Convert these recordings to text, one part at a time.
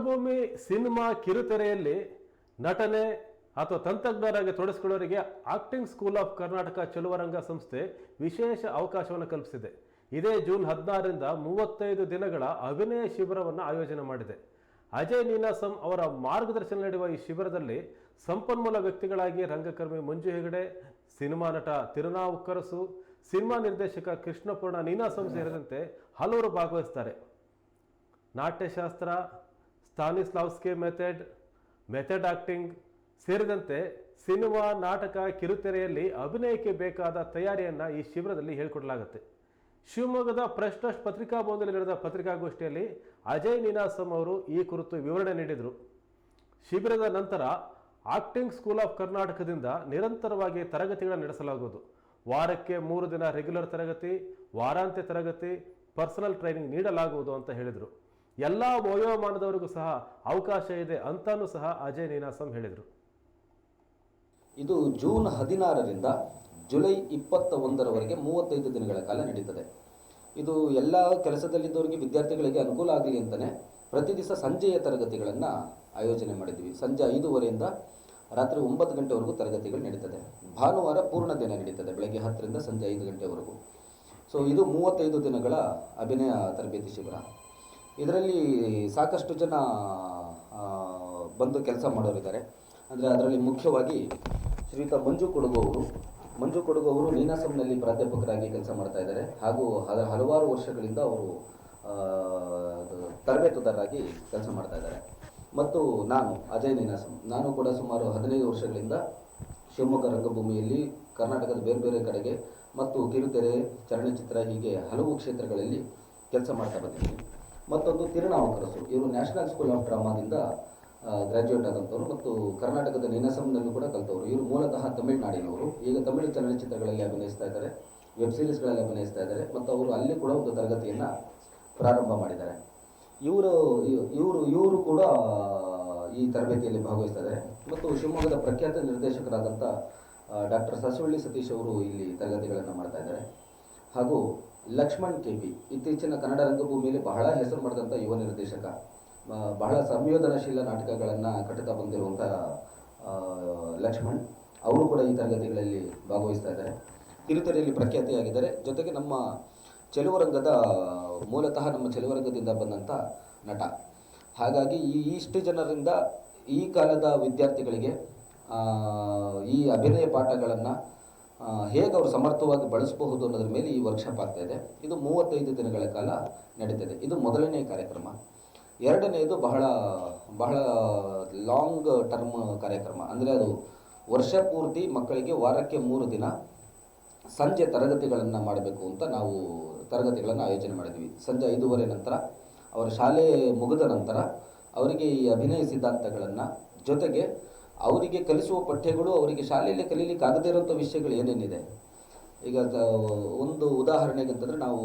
ಭೂಮಿ ಸಿನಿಮಾ ಕಿರುತೆರೆಯಲ್ಲಿ ನಟನೆ ಅಥವಾ ತಂತ್ರಜ್ಞರಾಗಿ ತೊಡಗಿಸಿಕೊಳ್ಳೋರಿಗೆ acting school of Karnataka Chaluvaranga ಸಂಸ್ಥೆ ವಿಶೇಷ ಅವಕಾಶವನ್ನು ಕಲ್ಪಿಸಿದೆ. ಇದೇ ಜೂನ್ ಹದಿನಾರರಿಂದ ಮೂವತ್ತೈದು ದಿನಗಳ ಅಭಿನಯ ಶಿಬಿರವನ್ನು ಆಯೋಜನೆ ಮಾಡಿದೆ. ಅಜಯ್ ನೀನಾಸಂ ಅವರ ಮಾರ್ಗದರ್ಶನ ನಡೆಯುವ ಈ ಶಿಬಿರದಲ್ಲಿ ಸಂಪನ್ಮೂಲ ವ್ಯಕ್ತಿಗಳಾಗಿ ರಂಗಕರ್ಮಿ ಮಂಜು ಹೆಗಡೆ, ಸಿನಿಮಾ ನಟ ತಿರುನಾವುಕ್ಕರಸು, ಸಿನಿಮಾ ನಿರ್ದೇಶಕ ಕೃಷ್ಣಪೂರ್ಣ ನೀನಾಸಂ ಸೇರಿದಂತೆ ಹಲವರು ಭಾಗವಹಿಸ್ತಾರೆ Natyashastra Stanislavski method method acting ಸೇರಿದಂತೆ ಸಿನಿಮಾ, ನಾಟಕ, ಕಿರುತೆರೆಯಲ್ಲಿ ಅಭಿನಯಕ್ಕೆ ಬೇಕಾದ ತಯಾರಿಯನ್ನು ಈ ಶಿಬಿರದಲ್ಲಿ ಹೇಳಿಕೊಡಲಾಗುತ್ತೆ. ಶಿವಮೊಗ್ಗದ ಟ್ರಸ್ಟ್ ಪತ್ರಿಕಾಭವನದಲ್ಲಿ ನಡೆದ ಪತ್ರಿಕಾಗೋಷ್ಠಿಯಲ್ಲಿ ಅಜಯ್ ನೀನಾಸಂ ಅವರು ಈ ಕುರಿತು ವಿವರಣೆ ನೀಡಿದರು. ಶಿಬಿರದ ನಂತರ ಆಕ್ಟಿಂಗ್ ಸ್ಕೂಲ್ ಆಫ್ ಕರ್ನಾಟಕದಿಂದ ನಿರಂತರವಾಗಿ ತರಗತಿಗಳನ್ನು ನಡೆಸಲಾಗುವುದು. ವಾರಕ್ಕೆ ಮೂರು ದಿನ ರೆಗ್ಯುಲರ್ ತರಗತಿ, ವಾರಾಂತ್ಯ ತರಗತಿ ಪರ್ಸನಲ್ ಟ್ರೈನಿಂಗ್ ನೀಡಲಾಗುವುದು ಅಂತ ಹೇಳಿದರು. ಎಲ್ಲ ವಯೋಮಾನದವರಿಗೂ ಸಹ ಅವಕಾಶ ಇದೆ ಅಂತಾನೂ ಸಹ ಅಜಯ್ ನೀನಾಸಂ ಹೇಳಿದರು. ಇದು ಜೂನ್ ಹದಿನಾರರಿಂದ ಜುಲೈ ಇಪ್ಪತ್ತ ಒಂದರವರೆಗೆ ಮೂವತ್ತೈದು ದಿನಗಳ ಕಾಲ ನಡೀತದೆ. ಇದು ಎಲ್ಲ ಕೆಲಸದಲ್ಲಿದ್ದವರಿಗೆ ವಿದ್ಯಾರ್ಥಿಗಳಿಗೆ ಅನುಕೂಲ ಆಗಲಿ ಅಂತಲೇ ಪ್ರತಿ ದಿವಸ ಸಂಜೆಯ ತರಗತಿಗಳನ್ನು ಆಯೋಜನೆ ಮಾಡಿದ್ವಿ. ಸಂಜೆ ಐದೂವರೆಯಿಂದ ರಾತ್ರಿ ಒಂಬತ್ತು ಗಂಟೆವರೆಗೂ ತರಗತಿಗಳು ನಡೀತದೆ. ಭಾನುವಾರ ಪೂರ್ಣ ದಿನ ನಡೀತದೆ, ಬೆಳಗ್ಗೆ ಹತ್ತರಿಂದ ಸಂಜೆ ಐದು ಗಂಟೆವರೆಗೂ. ಸೊ ಇದು ಮೂವತ್ತೈದು ದಿನಗಳ ಅಭಿನಯ ತರಬೇತಿ ಶಿಬಿರ. ಇದರಲ್ಲಿ ಸಾಕಷ್ಟು ಜನ ಬಂದು ಕೆಲಸ ಮಾಡೋರಿದ್ದಾರೆ. ಅಂದರೆ ಅದರಲ್ಲಿ ಮುಖ್ಯವಾಗಿ ಶ್ರೀಯುತ ಮಂಜು ಕೊಡಗು ಅವರು. ಮಂಜು ಕೊಡಗು ನೀನಾಸಂನಲ್ಲಿ ಪ್ರಾಧ್ಯಾಪಕರಾಗಿ ಕೆಲಸ ಮಾಡ್ತಾ ಇದ್ದಾರೆ. ಹಾಗೂ ಹಲ- ಹಲವಾರು ವರ್ಷಗಳಿಂದ ಅವರು ತರಬೇತುದಾರರಾಗಿ ಕೆಲಸ ಮಾಡ್ತಾ ಇದ್ದಾರೆ. ಮತ್ತು ನಾನು, ಅಜಯ್ ನೀನಾಸಂ. ನಾನು ಕೂಡ ಸುಮಾರು ಹದಿನೈದು ವರ್ಷಗಳಿಂದ ಶಿವಮೊಗ್ಗ ರಂಗಭೂಮಿಯಲ್ಲಿ, ಕರ್ನಾಟಕದ ಬೇರೆ ಬೇರೆ ಕಡೆಗೆ ಮತ್ತು ಕಿರುತೆರೆ, ಚಲನಚಿತ್ರ ಹೀಗೆ ಹಲವು ಕ್ಷೇತ್ರಗಳಲ್ಲಿ ಕೆಲಸ ಮಾಡ್ತಾ ಬಂದಿದ್ದೀನಿ. ಮತ್ತೊಂದು ತಿರುನಾವುಕರಸು. ಇವರು ನ್ಯಾಷನಲ್ ಸ್ಕೂಲ್ ಆಫ್ ಡ್ರಾಮಾದಿಂದ ಗ್ರ್ಯಾಜುಯೇಟ್ ಆದಂಥವ್ರು ಮತ್ತು ಕರ್ನಾಟಕದ ನೀನಾಸಂನಲ್ಲೂ ಕೂಡ ಕಲಿತವರು. ಇವರು ಮೂಲತಃ ತಮಿಳುನಾಡಿನವರು. ಈಗ ತಮಿಳು ಚಲನಚಿತ್ರಗಳಲ್ಲಿ ಅಭಿನಯಿಸ್ತಾ ಇದ್ದಾರೆ ವೆಬ್ ಸೀರೀಸ್ಗಳಲ್ಲಿ ಅಭಿನಯಿಸ್ತಾ ಇದ್ದಾರೆ, ಮತ್ತು ಅವರು ಅಲ್ಲಿ ಕೂಡ ಒಂದು ತರಗತಿಯನ್ನು ಪ್ರಾರಂಭ ಮಾಡಿದ್ದಾರೆ. ಇವರು ಇವರು ಇವರು ಕೂಡ ಈ ತರಬೇತಿಯಲ್ಲಿ ಭಾಗವಹಿಸ್ತಾ ಇದ್ದಾರೆ. ಮತ್ತು ಶಿವಮೊಗ್ಗದ ಪ್ರಖ್ಯಾತ ನಿರ್ದೇಶಕರಾದಂಥ ಡಾಕ್ಟರ್ ಸಸವಳ್ಳಿ ಸತೀಶ್ ಅವರು ಇಲ್ಲಿ ತರಗತಿಗಳನ್ನು ಮಾಡ್ತಾ ಇದ್ದಾರೆ. ಹಾಗೂ ಲಕ್ಷ್ಮಣ್ ಕೆ ಪಿ ಇತ್ತೀಚಿನ ಕನ್ನಡ ರಂಗಭೂಮಿಯಲ್ಲಿ ಬಹಳ ಹೆಸರು ಮಾಡಿದಂಥ ಯುವ ನಿರ್ದೇಶಕ. ಬಹಳ ಸಂವೇದನಶೀಲ ನಾಟಕಗಳನ್ನು ಕಟ್ಟುತ್ತಾ ಬಂದಿರುವಂಥ ಲಕ್ಷ್ಮಣ್. ಅವರು ಕೂಡ ಈ ತರಗತಿಗಳಲ್ಲಿ ಭಾಗವಹಿಸ್ತಾ ಇದ್ದಾರೆ. ಕಿರುತೆರೆಯಲ್ಲಿ ಪ್ರಖ್ಯಾತಿಯಾಗಿದ್ದಾರೆ. ಜೊತೆಗೆ ನಮ್ಮ ಚೆಲುವರಂಗದ, ಮೂಲತಃ ನಮ್ಮ ಚೆಲುವರಂಗದಿಂದ ಬಂದಂಥ ನಟ. ಹಾಗಾಗಿ ಈ ಇಷ್ಟು ಜನರಿಂದ ಈ ಕಾಲದ ವಿದ್ಯಾರ್ಥಿಗಳಿಗೆ ಈ ಅಭಿನಯ ಪಾಠಗಳನ್ನು ಹೇಗೆ ಅವರು ಸಮರ್ಥವಾಗಿ ಬಳಸಬಹುದು ಅನ್ನೋದ್ರ ಮೇಲೆ ಈ ವರ್ಕ್ಶಾಪ್ ಆಗ್ತಾ ಇದೆ. ಇದು ಮೂವತ್ತೈದು ದಿನಗಳ ಕಾಲ ನಡೀತದೆ. ಇದು ಮೊದಲನೇ ಕಾರ್ಯಕ್ರಮ. ಎರಡನೆಯದು ಬಹಳ ಬಹಳ ಲಾಂಗ್ ಟರ್ಮ್ ಕಾರ್ಯಕ್ರಮ. ಅಂದರೆ ಅದು ವರ್ಷ ಪೂರ್ತಿ ಮಕ್ಕಳಿಗೆ ವಾರಕ್ಕೆ ಮೂರು ದಿನ ಸಂಜೆ ತರಗತಿಗಳನ್ನು ಮಾಡಬೇಕು ಅಂತ ನಾವು ತರಗತಿಗಳನ್ನು ಆಯೋಜನೆ ಮಾಡಿದ್ವಿ. ಸಂಜೆ ಐದೂವರೆ ನಂತರ, ಅವರ ಶಾಲೆ ಮುಗಿದ ನಂತರ, ಅವರಿಗೆ ಈ ಅಭಿನಯ ಸಿದ್ಧಾಂತಗಳನ್ನು ಜೊತೆಗೆ ಅವರಿಗೆ ಕಲಿಸುವ ಪಠ್ಯಗಳು ಅವರಿಗೆ ಶಾಲೆಯಲ್ಲಿ ಕಲೀಲಿಕ್ಕೆ ಆಗದೇ ಇರೋಂಥ ವಿಷಯಗಳು ಏನೇನಿದೆ? ಈಗ ಒಂದು ಉದಾಹರಣೆಗೆ ಅಂತಂದರೆ ನಾವು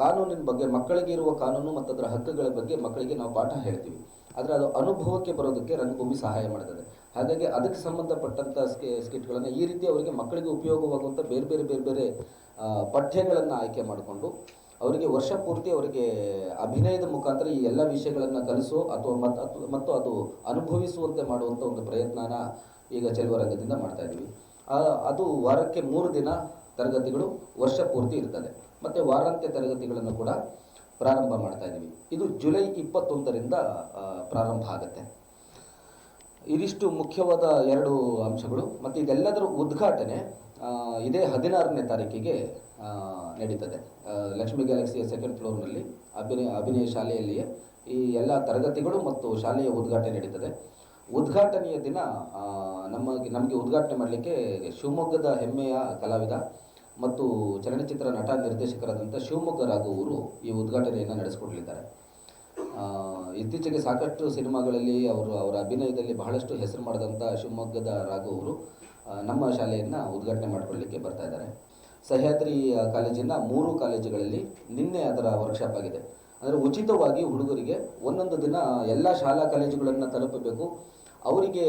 ಕಾನೂನಿನ ಬಗ್ಗೆ, ಮಕ್ಕಳಿಗೆ ಇರುವ ಕಾನೂನು ಮತ್ತು ಅದರ ಹಕ್ಕುಗಳ ಬಗ್ಗೆ ಮಕ್ಕಳಿಗೆ ನಾವು ಪಾಠ ಹೇಳ್ತೀವಿ. ಆದರೆ ಅದು ಅನುಭವಕ್ಕೆ ಬರೋದಕ್ಕೆ ರಂಗಭೂಮಿ ಸಹಾಯ ಮಾಡ್ತದೆ. ಹಾಗಾಗಿ ಅದಕ್ಕೆ ಸಂಬಂಧಪಟ್ಟಂಥ ಸ್ಕೆ, ಸ್ಕಿಟ್ಗಳನ್ನು ಈ ರೀತಿ ಅವರಿಗೆ ಮಕ್ಕಳಿಗೆ ಉಪಯೋಗವಾಗುವಂಥ ಬೇರೆ ಬೇರೆ ಬೇರೆ ಬೇರೆ ಪಠ್ಯಗಳನ್ನು ಆಯ್ಕೆ ಮಾಡಿಕೊಂಡು ಅವರಿಗೆ ವರ್ಷ ಪೂರ್ತಿ ಅವರಿಗೆ ಅಭಿನಯದ ಮುಖಾಂತರ ಈ ಎಲ್ಲ ವಿಷಯಗಳನ್ನು ಕಲಿಸೋ ಅಥವಾ ಮತ್ತು ಮತ್ತು ಅದು ಅನುಭವಿಸುವಂತೆ ಮಾಡುವಂಥ ಒಂದು ಪ್ರಯತ್ನನ ಈಗ ಚೆಲುವರಂಗದಿಂದ ಮಾಡ್ತಾ ಇದ್ದೀವಿ. ಅದು ವಾರಕ್ಕೆ ಮೂರು ದಿನ ತರಗತಿಗಳು ವರ್ಷ ಪೂರ್ತಿ ಇರ್ತದೆ. ಮತ್ತು ವಾರಾಂತ್ಯ ತರಗತಿಗಳನ್ನು ಕೂಡ ಪ್ರಾರಂಭ ಮಾಡ್ತಾ ಇದ್ದೀವಿ. ಇದು ಜುಲೈ ಇಪ್ಪತ್ತೊಂದರಿಂದ ಪ್ರಾರಂಭ ಆಗುತ್ತೆ. ಇದಿಷ್ಟು ಮುಖ್ಯವಾದ ಎರಡು ಅಂಶಗಳು. ಮತ್ತು ಇದೆಲ್ಲದರ ಉದ್ಘಾಟನೆ ಇದೇ ಹದಿನಾರನೇ ತಾರೀಕಿಗೆ ನಡೀತದೆ. ಲಕ್ಷ್ಮಿ ಗ್ಯಾಲಕ್ಸಿಯ ಸೆಕೆಂಡ್ ಫ್ಲೋರ್ನಲ್ಲಿ ಅಭಿನಯ ಅಭಿನಯ ಶಾಲೆಯಲ್ಲಿಯೇ ಈ ಎಲ್ಲ ತರಗತಿಗಳು ಮತ್ತು ಶಾಲೆಯ ಉದ್ಘಾಟನೆ ನಡೀತದೆ. ಉದ್ಘಾಟನೆಯ ದಿನ ನಮಗೆ ನಮಗೆ ಉದ್ಘಾಟನೆ ಮಾಡಲಿಕ್ಕೆ ಶಿವಮೊಗ್ಗದ ಹೆಮ್ಮೆಯ ಕಲಾವಿದ ಮತ್ತು ಚಲನಚಿತ್ರ ನಟ ನಿರ್ದೇಶಕರಾದಂಥ ಶಿವಮೊಗ್ಗ ರಾಘವರು ಈ ಉದ್ಘಾಟನೆಯನ್ನು ನಡೆಸಿಕೊಡಲಿದ್ದಾರೆ. ಇತ್ತೀಚೆಗೆ ಸಾಕಷ್ಟು ಸಿನಿಮಾಗಳಲ್ಲಿ ಅವರು, ಅವರ ಅಭಿನಯದಲ್ಲಿ ಬಹಳಷ್ಟು ಹೆಸರು ಮಾಡಿದಂಥ ಶಿವಮೊಗ್ಗದ ರಾಘವರು ನಮ್ಮ ಶಾಲೆಯನ್ನು ಉದ್ಘಾಟನೆ ಮಾಡಿಕೊಳ್ಳಲಿಕ್ಕೆ ಬರ್ತಾ ಇದ್ದಾರೆ. ಸಹ್ಯಾದ್ರಿ ಕಾಲೇಜಿನ ಮೂರು ಕಾಲೇಜುಗಳಲ್ಲಿ ನಿನ್ನೆ ಅದರ ವರ್ಕ್ಶಾಪ್ ಆಗಿದೆ. ಅಂದರೆ ಉಚಿತವಾಗಿ ಹುಡುಗರಿಗೆ ಒಂದೊಂದು ದಿನ ಎಲ್ಲ ಶಾಲಾ ಕಾಲೇಜುಗಳನ್ನು ತಲುಪಬೇಕು. ಅವರಿಗೆ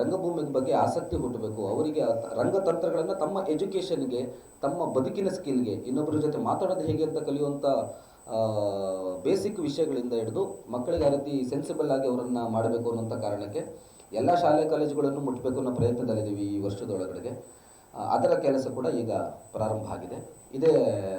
ರಂಗಭೂಮಿ ಬಗ್ಗೆ ಆಸಕ್ತಿ ಹುಟ್ಟಬೇಕು. ಅವರಿಗೆ ರಂಗತಂತ್ರಗಳನ್ನು ತಮ್ಮ ಎಜುಕೇಷನ್ಗೆ, ತಮ್ಮ ಬದುಕಿನ ಸ್ಕಿಲ್ಗೆ ಇನ್ನೊಬ್ಬರ ಜೊತೆ ಮಾತಾಡೋದು ಹೇಗೆ ಅಂತ ಕಲಿಯುವಂಥ ಬೇಸಿಕ್ ವಿಷಯಗಳಿಂದ ಹಿಡಿದು ಮಕ್ಕಳಿಗೆ ಆ ಸೆನ್ಸಿಬಲ್ ಆಗಿ ಅವರನ್ನು ಮಾಡಬೇಕು ಅನ್ನೋಂಥ ಕಾರಣಕ್ಕೆ ಎಲ್ಲ ಶಾಲೆ ಕಾಲೇಜುಗಳನ್ನು ಮುಟ್ಟಬೇಕು ಅನ್ನೋ ಪ್ರಯತ್ನದಲ್ಲಿದ್ದೀವಿ ಈ ವರ್ಷದೊಳಗಡೆಗೆ. ಅದರ ಕೆಲಸ ಕೂಡ ಈಗ ಪ್ರಾರಂಭ ಆಗಿದೆ. ಇದೇ